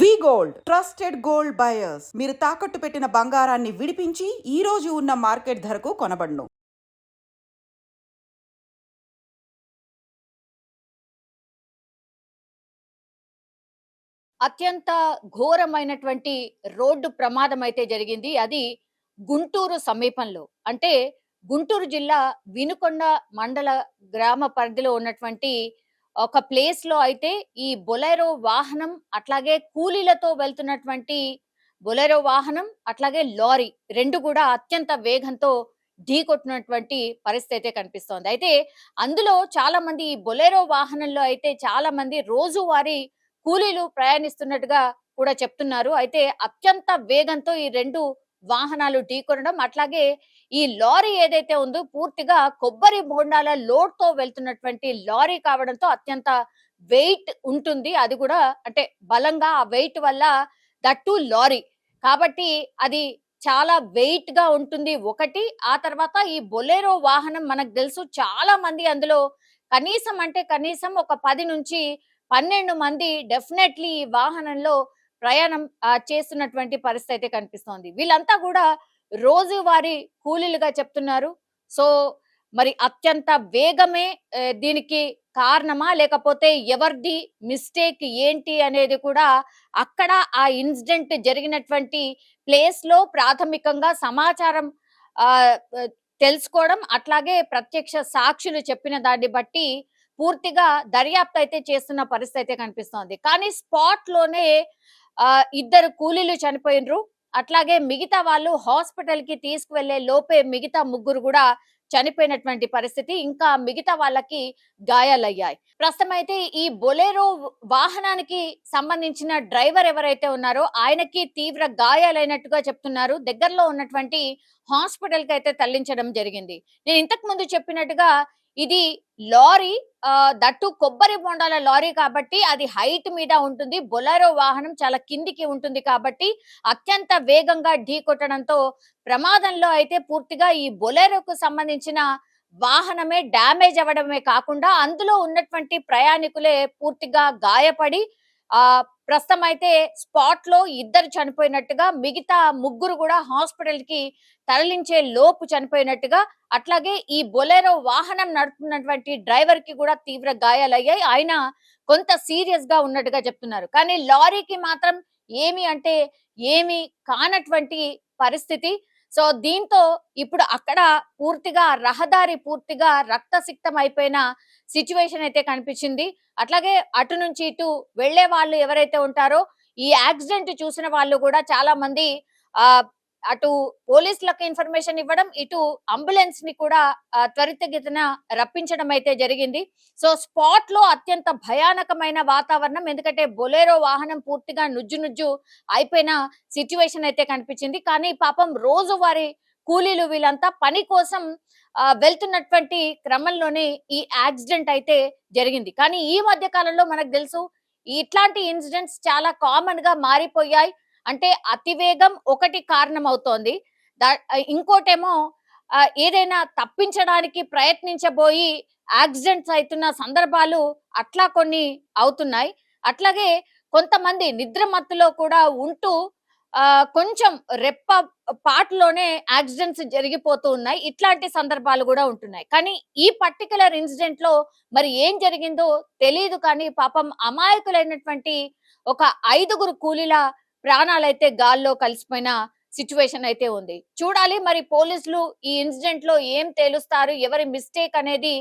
We gold trusted gold buyers. మీరు తాకట్టు పెట్టిన బంగారాన్ని విడిపించి ఈ రోజు ఉన్న మార్కెట్ ధరకు కొనబడును. అత్యంత ఘోరమైనటువంటి రోడ్డు ప్రమాదం అయితే జరిగింది. అది గుంటూరు సమీపంలో. అంటే గుంటూరు జిల్లా వినుకొండ మండల గ్రామ పరిధిలో ఉన్నటువంటి ఒక ప్లేస్లో అయితే ఈ బొలెరో వాహనం అట్లాగే కూలీలతో వెళ్తున్నటువంటి బొలెరో వాహనం అట్లాగే లారీ రెండు కూడా అత్యంత వేగంతో ఢీకొట్టినటువంటి పరిస్థితి అయితే కనిపిస్తోంది. అయితే అందులో చాలా మంది ఈ బొలెరో వాహనంలో అయితే చాలా మంది రోజువారీ కూలీలు ప్రయాణిస్తున్నట్టుగా కూడా చెప్తున్నారు. అయితే అత్యంత వేగంతో ఈ రెండు వాహనాలు ఢీకొనడం అట్లాగే ఈ లారీ ఏదైతే ఉందో పూర్తిగా కొబ్బరి బోండాల లోడ్తో వెళ్తున్నటువంటి లారీ కావడంతో అత్యంత వెయిట్ ఉంటుంది. అది కూడా అంటే బలంగా ఆ వెయిట్ వల్ల దట్టు లారీ. కాబట్టి అది చాలా వెయిట్గా ఉంటుంది ఒకటి. ఆ తర్వాత ఈ బొలెరో వాహనం మనకు తెలుసు చాలా మంది అందులో కనీసం అంటే కనీసం ఒక పది నుంచి పన్నెండు మంది డెఫినెట్లీ ఈ వాహనంలో ప్రయాణం చేస్తున్నటువంటి పరిస్థితి అయితే కనిపిస్తోంది. వీళ్ళంతా కూడా రోజువారీ కూలీలుగా చెప్తున్నారు. సో మరి అత్యంత వేగమే దీనికి కారణమా? లేకపోతే ఎవరిది మిస్టేక్ ఏంటి అనేది కూడా అక్కడ ఆ ఇన్సిడెంట్ జరిగినటువంటి ప్లేస్లో ప్రాథమికంగా సమాచారం తెలుసుకోవడం అట్లాగే ప్రత్యక్ష సాక్షులు చెప్పిన దాన్ని బట్టి పూర్తిగా దర్యాప్తు అయితే చేస్తున్న పరిస్థితి అయితే కనిపిస్తోంది. కానీ స్పాట్లోనే ఇద్దరు కూలీలు చనిపోయినరు. అట్లాగే మిగతా వాళ్ళు హాస్పిటల్కి తీసుకువెళ్ళే లోపే మిగతా ముగ్గురు కూడా చనిపోయినటువంటి పరిస్థితి ఇంకా మిగతా వాళ్ళకి గాయాలయ్యాయి. ప్రస్తుతం అయితే ఈ బొలెరో వాహనానికి సంబంధించిన డ్రైవర్ ఎవరైతే ఉన్నారో ఆయనకి తీవ్ర గాయాలైనట్టుగా చెప్తున్నారు. దగ్గరలో ఉన్నటువంటి హాస్పిటల్కి అయితే తరలించడం జరిగింది. నేను ఇంతకు ముందు చెప్పినట్టుగా ఇది లారీ ఆ, దట్టు కొబ్బరి బొండాల లారీ కాబట్టి అది హైట్ మీద ఉంటుంది బొలెరో వాహనం చాలా కిందికి ఉంటుంది కాబట్టి అత్యంత వేగంగా ఢీ కొట్టడంతో ప్రమాదంలో అయితే పూర్తిగా ఈ బొలెరోకు సంబంధించిన వాహనమే డ్యామేజ్ అవ్వడమే కాకుండా అందులో ఉన్నటువంటి ప్రయాణికులే పూర్తిగా గాయపడి ఆ ప్రస్తుతం అయితే స్పాట్లో ఇద్దరు చనిపోయినట్టుగా మిగతా ముగ్గురు కూడా హాస్పిటల్కి తరలించే లోపు చనిపోయినట్టుగా అట్లాగే ఈ బొలెరో వాహనం నడుపుతున్నటువంటి డ్రైవర్కి కూడా తీవ్ర గాయాలయ్యాయి. ఆయన కొంత సీరియస్గా ఉన్నట్టుగా చెప్తున్నారు. కానీ లారీకి మాత్రం ఏమి అంటే ఏమి కానటువంటి పరిస్థితి. సో దీంతో ఇప్పుడు అక్కడ పూర్తిగా రహదారి పూర్తిగా రక్తసిక్తం అయిపోయిన సిచ్యువేషన్ అయితే కనిపించింది. అట్లాగే అటు నుంచి ఇటు వెళ్ళే వాళ్ళు ఎవరైతే ఉంటారో ఈ యాక్సిడెంట్ చూసిన వాళ్ళు కూడా చాలా మంది ఆ అటు పోలీసులకు ఇన్ఫర్మేషన్ ఇవ్వడం ఇటు అంబులెన్స్ని కూడా త్వరితగతిన రప్పించడం అయితే జరిగింది. సో స్పాట్లో అత్యంత భయానకమైన వాతావరణం ఎందుకంటే బొలేరో వాహనం పూర్తిగా నుజ్జు నుజ్జు అయిపోయిన సిచ్యువేషన్ అయితే కనిపించింది. కానీ పాపం రోజువారీ కూలీలు వీళ్ళంతా పని కోసం వెళ్తున్నటువంటి క్రమంలోనే ఈ యాక్సిడెంట్ అయితే జరిగింది. కానీ ఈ మధ్య కాలంలో మనకు తెలుసు ఇట్లాంటి ఇన్సిడెంట్స్ చాలా కామన్గా మారిపోయాయి. అంటే అతివేగం ఒకటి కారణం అవుతోంది దా- ఇంకోటేమో ఏదైనా తప్పించడానికి ప్రయత్నించబోయి యాక్సిడెంట్స్ అవుతున్న సందర్భాలు అట్లా కొన్ని అవుతున్నాయి. అట్లాగే కొంతమంది నిద్ర మత్తులో కూడా ఉంటూ కొంచెం రెప్ప పాటలోనే యాక్సిడెంట్స్ జరిగిపోతూ ఉన్నాయి. ఇట్లాంటి సందర్భాలు కూడా ఉంటున్నాయి. కానీ ఈ పర్టికులర్ ఇన్సిడెంట్లో మరి ఏం జరిగిందో తెలియదు కానీ పాపం అమాయకులైనటువంటి ఒక ఐదుగురు కూలీల ప్రాణాలైతే గాల్లో కలిసిపోయిన సిచ్యువేషన్ అయితే ఉంది. చూడాలి మరి పోలీసులు ఈ ఇన్సిడెంట్లో ఏం తేలుస్తారు ఎవరి మిస్టేక్ అనేది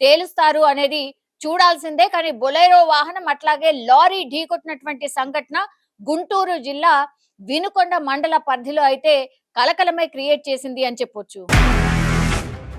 తేలుస్తారు అనేది చూడాల్సిందే. కానీ బొలైరో వాహనం అట్లాగే లారీ ఢీకొట్టినటువంటి సంఘటన గుంటూరు జిల్లా వినుకొండ మండల పరిధిలో అయితే కలకలమే క్రియేట్ చేసింది అని చెప్పొచ్చు.